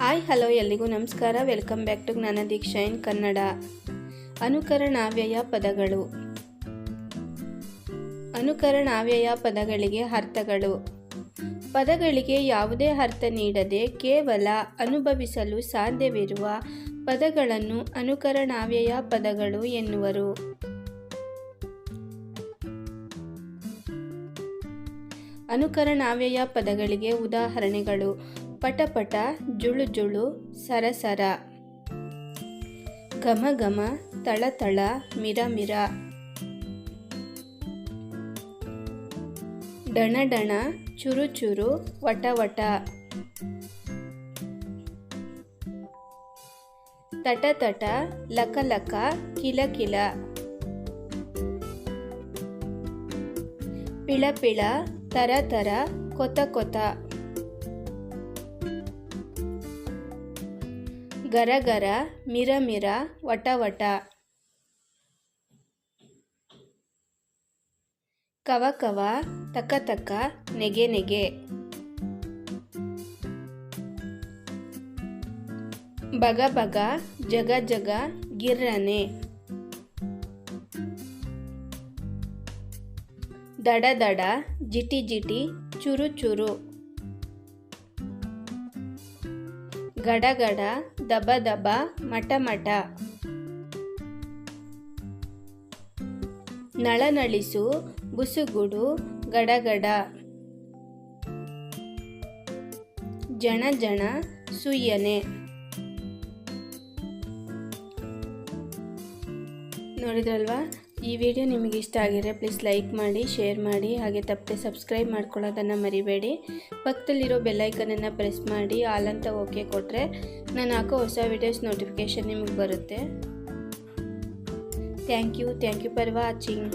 Hi hello ಎಲ್ಲಿಗೂ ನಮಸ್ಕಾರ. Welcome back to ಜ್ಞಾನ ದೀಕ್ಷಾ ಇನ್ ಕನ್ನಡ. ಅನುಕರಣಾವ್ಯಯ ಪದಗಳು. ಅನುಕರಣಾವ್ಯಯ ಪದಗಳಿಗೆ ಅರ್ಥಗಳು. ಪದಗಳಿಗೆ ಯಾವುದೇ ಅರ್ಥ ನೀಡದೆ ಕೇವಲ ಅನುಭವಿಸಲು ಸಾಧ್ಯವಿರುವ ಪದಗಳನ್ನು ಅನುಕರಣಾವ್ಯಯ ಪದಗಳು ಎನ್ನುವರು. ಅನುಕರಣಾವ್ಯಯ ಪದಗಳಿಗೆ ಉದಾಹರಣೆಗಳು. ಪಟಪಟ, ಜುಳು ಜುಳು ಸರಸರ ಘಮ ಘಮ ತಳತಳ ಮಿರ ಮಿರ. ಡಣ ಡಣ, ಚುರು ಚುರು, ವಟ ವಟ. ತಟ ತಟ, ಲಕ ಲಕ, ಕಿಲ ಕಿಲ. ಪಿಳ ಪಿಳ, ತರ ತರ, ಕೊತ ಕೊತ. ಗರ ಮಿರಮಿರ ವಟವಟ ಕವಕವ ತಕತಕ ನೆಗೆ ನೆಗೆ. ಬಗ ಬಗ, ಜಗ ಜಗ, ಗಿರ್ರನೆ. ದಡ ದಡ, ಜಿಟಿ ಜಿಟಿ, ಚುರು ಚುರು. ಗಡ ಗಡ ದಬ ದಬ ಮಟ ಮಟ ನಳನಳಿಸು ಬುಸುಗುಡು ಗಡಗಡ. ಜಣ ಜಣ ಸುಯ್ಯನೆ. ನೋಡಿದ್ರಲ್ವಾ? ಈ ವಿಡಿಯೋ ನಿಮಗೆ ಇಷ್ಟ ಆಗಿದ್ರೆ ಪ್ಲೀಸ್ ಲೈಕ್ ಮಾಡಿ, ಶೇರ್ ಮಾಡಿ, ಹಾಗೆ ತಪ್ಪದೆ ಸಬ್ಸ್ಕ್ರೈಬ್ ಮಾಡ್ಕೊಳ್ಳೋದನ್ನು ಮರಿಬೇಡಿ. ಪಕ್ಕದಲ್ಲಿರೋ ಬೆಲ್ಲೈಕನನ್ನು ಪ್ರೆಸ್ ಮಾಡಿ, ಆಲ್ ಅಂತ ಓಕೆ ಕೊಟ್ಟರೆ ನಾನು ಹಾಕೋ ಹೊಸ ವಿಡಿಯೋಸ್ ನೋಟಿಫಿಕೇಷನ್ ನಿಮಗೆ ಬರುತ್ತೆ. Thank you thank you for watching